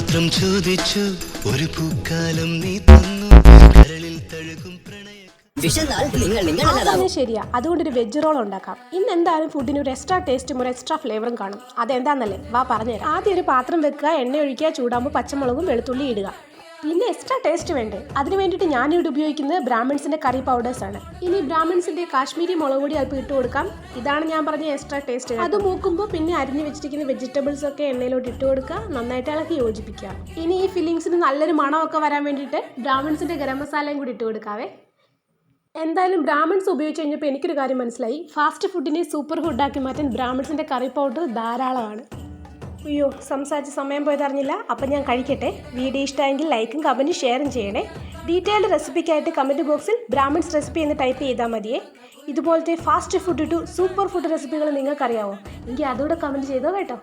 മാത്രം ചോദിച്ചു ഒരു പൂക്കാലം നീ തന്നു. കരളിൽ തഴുകും പ്രണയ. ശരിയാ. അതുകൊണ്ട് ഒരു വെജ് റോൾ ഉണ്ടാക്കാം. ഇന്ന് എന്തായാലും ഫുഡിന് ഒരു എക്സ്ട്രാ ടേസ്റ്റും ഒരു എക്സ്ട്രാ ഫ്ലേവറും കാണും. അതെന്താന്നല്ലേ? വാ പറഞ്ഞുതരാം. ആദ്യം ഒരു പാത്രം വെക്കുക എണ്ണ ഒഴിക്കുക ചൂടാകുമ്പോൾ പച്ചമുളകും വെളുത്തുള്ളി ഇടുക. പിന്നെ എക്സ്ട്രാ ടേസ്റ്റ് വേണ്ടേ? അതിന് വേണ്ടിയിട്ട് ഞാനിവിടെ ഉപയോഗിക്കുന്നത് ബ്രാഹ്മിൺസിന്റെ കറി പൗഡേഴ്സ് ആണ്. ഇനി ബ്രാഹ്മിൺസിന്റെ കാശ്മീരി മുളക് പൊടി അല്പം ഇട്ട് കൊടുക്കാം. ഇതാണ് ഞാൻ പറഞ്ഞ എക്സ്ട്രാ ടേസ്റ്റ് അത് മൂക്കുമ്പോൾ പിന്നെ അരിഞ്ഞു വെച്ചിരിക്കുന്ന വെജിറ്റബിൾസ് ഒക്കെ എണ്ണയിലോട്ട് ഇട്ട് കൊടുക്കുക. നന്നായിട്ട് ഇളക്കി യോജിപ്പിക്കാം ഇനി ഈ ഫില്ലിങ്സിന് നല്ലൊരു മണമൊക്കെ വരാൻ വേണ്ടിയിട്ട് ബ്രാഹ്മിൺസിന്റെ ഗരം മസാലയും കൂടി ഇട്ട് കൊടുക്കാവേ. എന്തായാലും ബ്രാഹ്മിൺസ് ഉപയോഗിച്ച് കഴിഞ്ഞപ്പോൾ എനിക്കൊരു കാര്യം മനസ്സിലായി. ഫാസ്റ്റ് ഫുഡിനെ സൂപ്പർ ഫുഡാക്കി മാറ്റാൻ ബ്രാഹ്മിൺസിന്റെ കറി പൗഡർ ധാരാളമാണ്. അയ്യോ സംസാരിച്ച് സമയം പോയതറിഞ്ഞില്ല. അപ്പം ഞാൻ കഴിക്കട്ടെ. വീഡിയോ ഇഷ്ടമായെങ്കിൽ ലൈക്കും കമന്റും ഷെയറും ചെയ്യണേ. ഡീറ്റെയിൽഡ് റെസിപ്പിക്കായിട്ട് കമന്റ് ബോക്സിൽ ബ്രാഹ്മിൺസ് റെസിപ്പി എന്ന് ടൈപ്പ് ചെയ്താൽ മതിയേ. ഇതുപോലത്തെ fast food to super food റെസിപ്പികൾ നിങ്ങൾക്കറിയാവോ? എങ്കിൽ അതുകൂടെ കമന്റ് ചെയ്തോ കേട്ടോ.